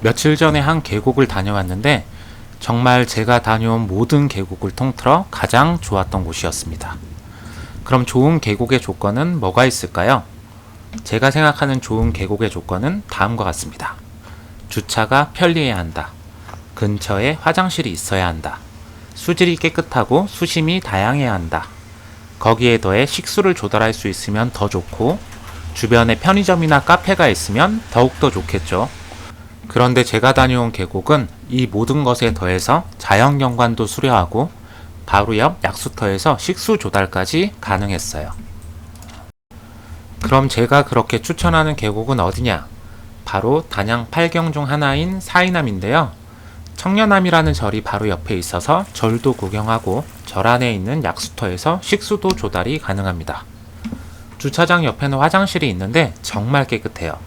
며칠 전에 한 계곡을 다녀왔는데 정말 제가 다녀온 모든 계곡을 통틀어 가장 좋았던 곳이었습니다. 그럼 좋은 계곡의 조건은 뭐가 있을까요? 제가 생각하는 좋은 계곡의 조건은 다음과 같습니다. 주차가 편리해야 한다. 근처에 화장실이 있어야 한다. 수질이 깨끗하고 수심이 다양해야 한다. 거기에 더해 식수를 조달할 수 있으면 더 좋고 주변에 편의점이나 카페가 있으면 더욱더 좋겠죠. 그런데 제가 다녀온 계곡은 이 모든 것에 더해서 자연경관도 수려하고 바로 옆 약수터에서 식수 조달까지 가능했어요. 그럼 제가 그렇게 추천하는 계곡은 어디냐? 바로 단양 8경 중 하나인 사이남인데요. 청년암이라는 절이 바로 옆에 있어서 절도 구경하고 절 안에 있는 약수터에서 식수도 조달이 가능합니다. 주차장 옆에는 화장실이 있는데 정말 깨끗해요.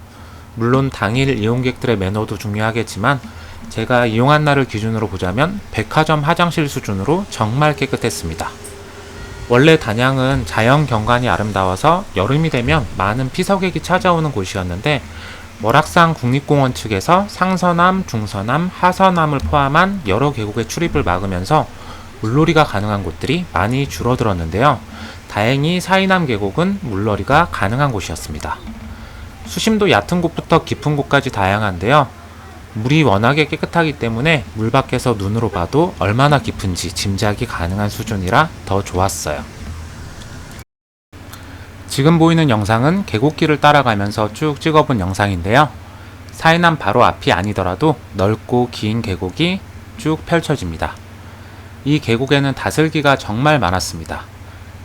물론 당일 이용객들의 매너도 중요하겠지만 제가 이용한 날을 기준으로 보자면 백화점 화장실 수준으로 정말 깨끗했습니다. 원래 단양은 자연 경관이 아름다워서 여름이 되면 많은 피서객이 찾아오는 곳이었는데 월악산 국립공원 측에서 상서남, 중서남, 하서남을 포함한 여러 계곡의 출입을 막으면서 물놀이가 가능한 곳들이 많이 줄어들었는데요. 다행히 사이남 계곡은 물놀이가 가능한 곳이었습니다. 수심도 얕은 곳부터 깊은 곳까지 다양한데요. 물이 워낙에 깨끗하기 때문에 물 밖에서 눈으로 봐도 얼마나 깊은지 짐작이 가능한 수준이라 더 좋았어요. 지금 보이는 영상은 계곡길을 따라가면서 쭉 찍어본 영상인데요. 사이남 바로 앞이 아니더라도 넓고 긴 계곡이 쭉 펼쳐집니다. 이 계곡에는 다슬기가 정말 많았습니다.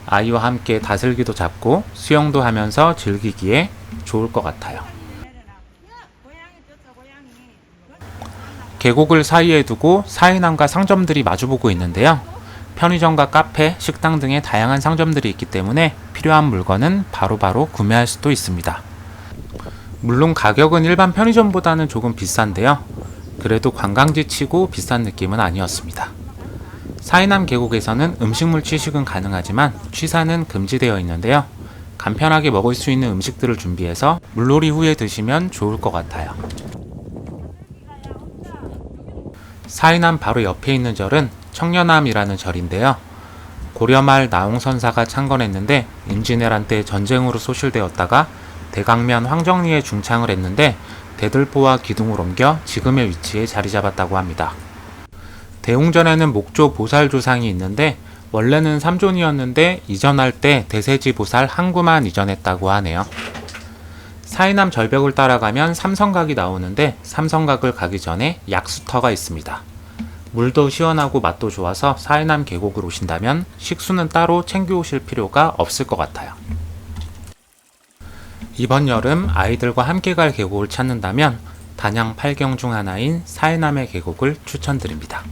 아이와 함께 다슬기도 잡고 수영도 하면서 즐기기에 좋을 것 같아요. 계곡을 사이에 두고 사이남과 상점들이 마주보고 있는데요. 편의점과 카페, 식당 등의 다양한 상점들이 있기 때문에 필요한 물건은 바로 바로 구매할 수도 있습니다. 물론 가격은 일반 편의점보다는 조금 비싼데요. 그래도 관광지 치고 비싼 느낌은 아니었습니다. 사이남 계곡에서는 음식물 취식은 가능하지만 취사는 금지되어 있는데요. 간편하게 먹을 수 있는 음식들을 준비해서 물놀이 후에 드시면 좋을 것 같아요. 사이남 바로 옆에 있는 절은 청년암이라는 절인데요. 고려말 나홍선사가 창건했는데 임진왜란 때 전쟁으로 소실되었다가 대강면 황정리에 중창을 했는데 대들보와 기둥을 옮겨 지금의 위치에 자리 잡았다고 합니다. 대웅전에는 목조 보살 조상이 있는데 원래는 3존이었는데 이전할 때 대세지 보살 항구만 이전했다고 하네요. 사이남 절벽을 따라가면 삼성각이 나오는데 삼성각을 가기 전에 약수터가 있습니다. 물도 시원하고 맛도 좋아서 사이남 계곡을 오신다면 식수는 따로 챙겨 오실 필요가 없을 것 같아요. 이번 여름 아이들과 함께 갈 계곡을 찾는다면 단양 8경 중 하나인 사이남의 계곡을 추천드립니다.